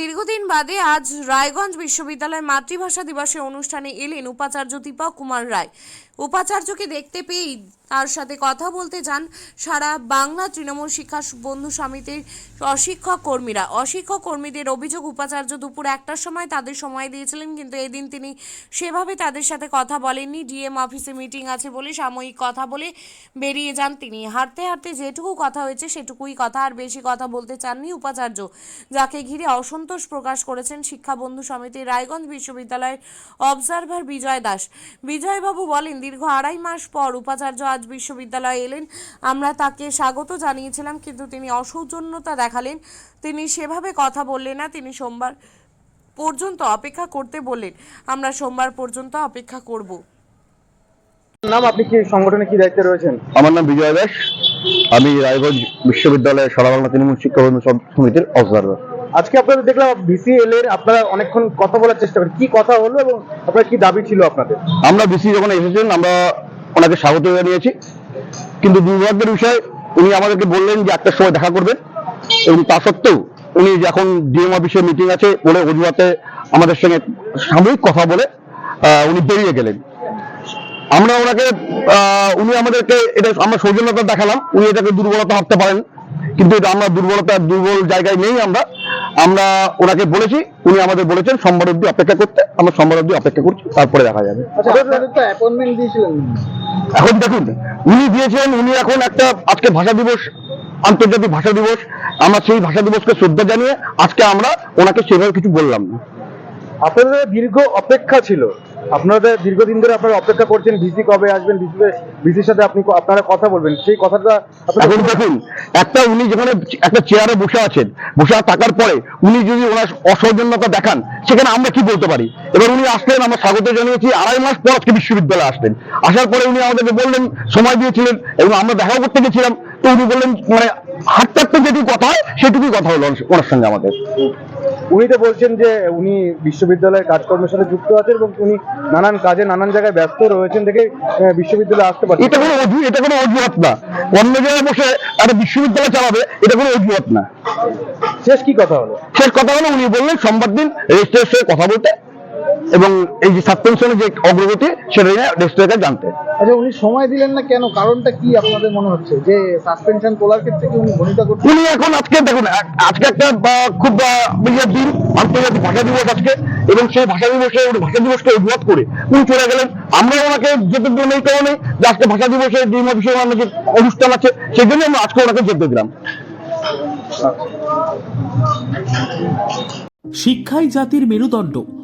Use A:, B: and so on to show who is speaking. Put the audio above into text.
A: দীর্ঘদিন বাদে আজ রায়গঞ্জ বিশ্ববিদ্যালয়ের মাতৃভাষা দিবসের অনুষ্ঠানে এলেন উপাচার্য দীপক কুমার রায়। উপাচার্যকে দেখতে পেয়েই তার সাথে কথা বলতে যান সারা বাংলা তৃণমূল শিক্ষা বন্ধু সমিতির অশিক্ষক কর্মীরা। অশিক্ষক কর্মীদের অভিযোগ, উপাচার্য দুপুর একটার সময় তাদের সময় দিয়েছিলেন, কিন্তু এদিন তিনি সেভাবে তাদের সাথে কথা বলেননি। ডিএম অফিসে মিটিং আছে বলে সাময়িক কথা বলে বেরিয়ে যান তিনি। হাঁটতে হাঁটতে যেটুকু কথা হয়েছে সেটুকুই কথা, আর বেশি কথা বলতে চাননি উপাচার্য, যাকে ঘিরে অসন্তোষ প্রকাশ করেছেন শিক্ষা বন্ধু সমিতির রায়গঞ্জ বিশ্ববিদ্যালয়ের অবজারভার বিজয় দাস। বিজয়বাবু বলেন দীর্ঘ আড়াই মাস পর উপাচার্য আজ বিশ্ববিদ্যালয়ে এলেন। আমরা তাকে স্বাগত জানিয়েছিলাম কিন্তু তিনি অসৌজন্যতা দেখালেন। তিনি সেভাবে কথা বললেন না তিনি সোমবার পর্যন্ত অপেক্ষা করতে বললেন। আমরা সোমবার পর্যন্ত অপেক্ষা করব।
B: নাম আপনি কি সংগঠনে কি দায়িত্বে রয়েছেন?
C: আমার নাম বিজয় দাস। আমি রায়গঞ্জ বিশ্ববিদ্যালয়ের সারা বাংলা তৃণমূল শিক্ষা বন্ধু সমিতির অবজারভার
B: আজকে আপনাদের দেখলাম বিসিএল এর আপনারা অনেকক্ষণ কথা বলার চেষ্টা করেন। কি কথা হলো এবং আপনার কি দাবি ছিল আপনাদের?
C: আমরা বিসি যখন এসেছেন আমরা ওনাকে স্বাগত জানিয়েছি। কিন্তু দুর্ভাগ্যের বিষয়, উনি আমাদেরকে বললেন যে একটার সময় দেখা করবেন এবং তা সত্ত্বেও উনি যখন ডিএম অফিসে মিটিং আছে বলে অজুহাতে আমাদের সঙ্গে সাময়িক কথা বলে উনি বেরিয়ে গেলেন। আমরা ওনাকে উনি আমাদেরকে এটা আমরা সৌজন্যতা দেখালাম। উনি এটাকে দুর্বলতা ভাবতে পারেন। কিন্তু এটা আমরা দুর্বলতা, দুর্বল জায়গায় নেই আমরা। আমরা ওনাকে বলেছি উনি আমাদের বলেছেন সোমবার অব্দি অপেক্ষা করতে। আমরা সোমবার অব্দি অপেক্ষা করছি তারপরে দেখা যাবে।
B: আচ্ছা
C: এখন দেখুন উনি দিয়েছেন উনি এখন একটা আজকে ভাষা দিবস আন্তর্জাতিক ভাষা দিবস। আমরা সেই ভাষা দিবসকে শ্রদ্ধা জানিয়ে আজকে আমরা ওনাকে সেভাবে কিছু বললাম না।
B: আপনাদের দীর্ঘ অপেক্ষা ছিল। আপনাদের দীর্ঘদিন ধরে আপনারা অপেক্ষা করছেন ভিসি কবে আসবেন ভিসির সাথে আপনি আপনারা কথা বলবেন। সেই কথাটা
C: দেখুন, একটা উনি যেখানে একটা চেয়ারে বসে আছেন, বসে থাকার পরে উনি যদি ওনার অসৌজন্যতা দেখান, সেখানে আমরা কি বলতে পারি? এবার উনি আসলেন, আমরা স্বাগত জানিয়েছি, আড়াই মাস পর আজকে বিশ্ববিদ্যালয়ে আসলেন। আসার পরে উনি আমাদেরকে বললেন, সময় দিয়েছিলেন, এবং আমরা দেখা করতে গেছিলাম তো উনি বললেন মানে হাঁটতে হাঁটতে যেটুকু কথা হয় সেটুকুই কথা হলো ওনার- সঙ্গে আমাদের।
B: উনি তো বলছেন যে উনি বিশ্ববিদ্যালয়ের কাজকর্মের সাথে যুক্ত আছেন এবং উনি নানান কাজে নানান জায়গায় ব্যস্ত রয়েছেন দেখে বিশ্ববিদ্যালয়ে আসতে পারছেন।
C: এটা কোনো অজু এটা কোনো অজুহাত না। অন্য জায়গায় বসে একটা বিশ্ববিদ্যালয় চালাবে এটা কোনো অজুহাত না।
B: শেষ কি কথা হলো?
C: শেষ কথা হলো উনি বললেন সোমবার দিন রেজিস্ট্রারের সঙ্গে কথা বলতে এবং এই যে সাসপেনশনের যে অগ্রগতি সেটা নিয়ে রেজিস্ট্রারকে জানতে।
D: আচ্ছা উনি সময় দিলেন না কেন? কারণটা কি আপনাদের মনে হচ্ছে? যে সাসপেনশন তোলার ক্ষেত্রে কি উনি ভূমিকা করছেন?
C: উনি এখন আজকে দেখুন আজকে একটা বা, খুব আ, দিন। আন্তর্জাতিক ভাষা দিবস আজকে এবং সেই ভাষা দিবসে উনি ভাষা দিবসকে অজুহাত করে উনি চলে গেলেন। আমরা ওনাকে যেতে দিলাম এই কারণে যে আজকে ভাষা দিবসে ডিম অফিসে ওনার যে অনুষ্ঠান আছে সেই জন্য আমরা আজকে ওনাকে যেতে দিলাম।
E: শিক্ষাই জাতির মেরুদণ্ড।